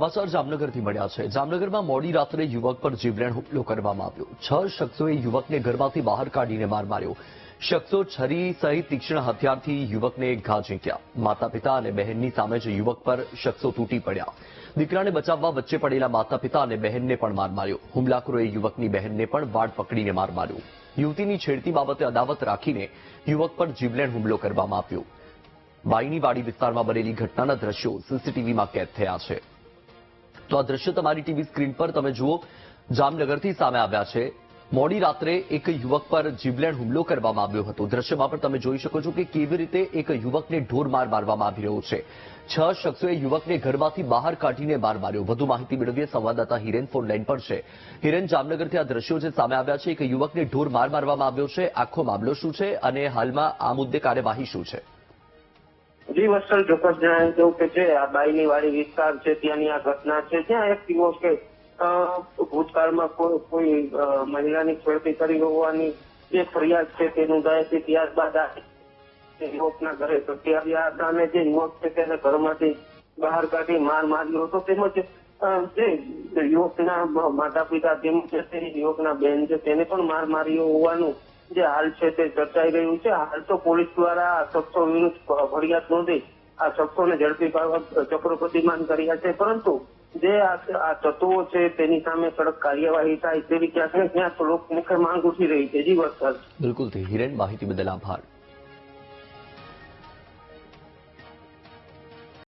સમાચાર જામનગરથી મળ્યા છે. જામનગરમાં મોડી રાત્રે યુવક પર જીવલેણ હુમલો કરવામાં આવ્યો. છ શખ્સોએ યુવકને ઘરમાંથી બહાર કાઢીને માર માર્યો. શખ્સો છરી સહિત તીક્ષ્ણ હથિયારથી યુવકને ઘા ઝીંક્યા. માતા પિતા અને બહેનની સામે જ યુવક પર શખ્સો તૂટી પડ્યા. દીકરાને બચાવવા વચ્ચે પડેલા માતા પિતા અને બહેનને પણ માર માર્યો. હુમલાખોરોએ યુવકની બહેનને પણ વાડ પકડીને માર માર્યો. યુવતીની છેડતી બાબતે અદાવત રાખીને યુવક પર જીવલેણ હુમલો કરવામાં આવ્યો. બાઈની વાડી વિસ્તારમાં બનેલી ઘટનાના દ્રશ્યો સીસીટીવીમાં કેદ થયા છે. તો આ દ્રશ્ય તમારી ટીવી સ્ક્રીન પર તમે જુઓ. જામનગરથી સામે આવ્યા છે. મોડી રાત્રે એક યુવક પર જીવલેણ હુમલો કરવામાં આવ્યો હતો. દ્રશ્યમાં પણ તમે જોઈ શકો છો કે કેવી રીતે એક યુવકને ઢોર માર મારવામાં આવી રહ્યો છે. છ શખ્સોએ યુવકને ઘરમાંથી બહાર કાઢીને માર માર્યો. વધુ માહિતી મેળવીએ સંવાદદાતા હિરેન ફોન લાઈન પર છે. હિરેન, જામનગરથી આ દ્રશ્યો જે સામે આવ્યા છે, એક યુવકને ઢોર માર મારવામાં આવ્યો છે. આખો મામલો શું છે અને હાલમાં આ મુદ્દે કાર્યવાહી શું છે? જી વત્સલ ચોક્કસ જણાવી દઉં કે જે આ બાઈની વાડી વિસ્તાર છે, ત્યાંની આ ઘટના છે, જ્યાં એક દિવસ કે ભૂતકાળમાં કોઈ કોઈ મહિલાની છેડતી કરી હોવાની જે ફરિયાદ છે તે હતી ત્યારબાદ આ યુવકના ઘરે પ્રતિ આવ્યા હતા અને જે યુવક છે તેને ઘરમાંથી બહાર કાઢી માર માર્યો હતો. તેમજ જે યુવકના માતા પિતા તેમજ યુવકના બેન છે તેને પણ માર માર્યો હોવાનું જે હાલ છે તે ચર્ચાઈ રહ્યું છે. હાલ તો પોલીસ દ્વારા શખ્સો વિરુદ્ધ ફરિયાદ નોંધી આ શખ્સોને ઝડપી પાડવા ચક્રો પ્રતિમાન કર્યા છે. પરંતુ જે આ તત્વો છે તેની સામે કડક કાર્યવાહી થાય તેવી ક્યાંક ને ક્યાંક લોક મુખ્ય માંગ ઉઠી રહી છે. જી વત્સલ. બિલકુલ, હિરેન, માહિતી બદલ આભાર.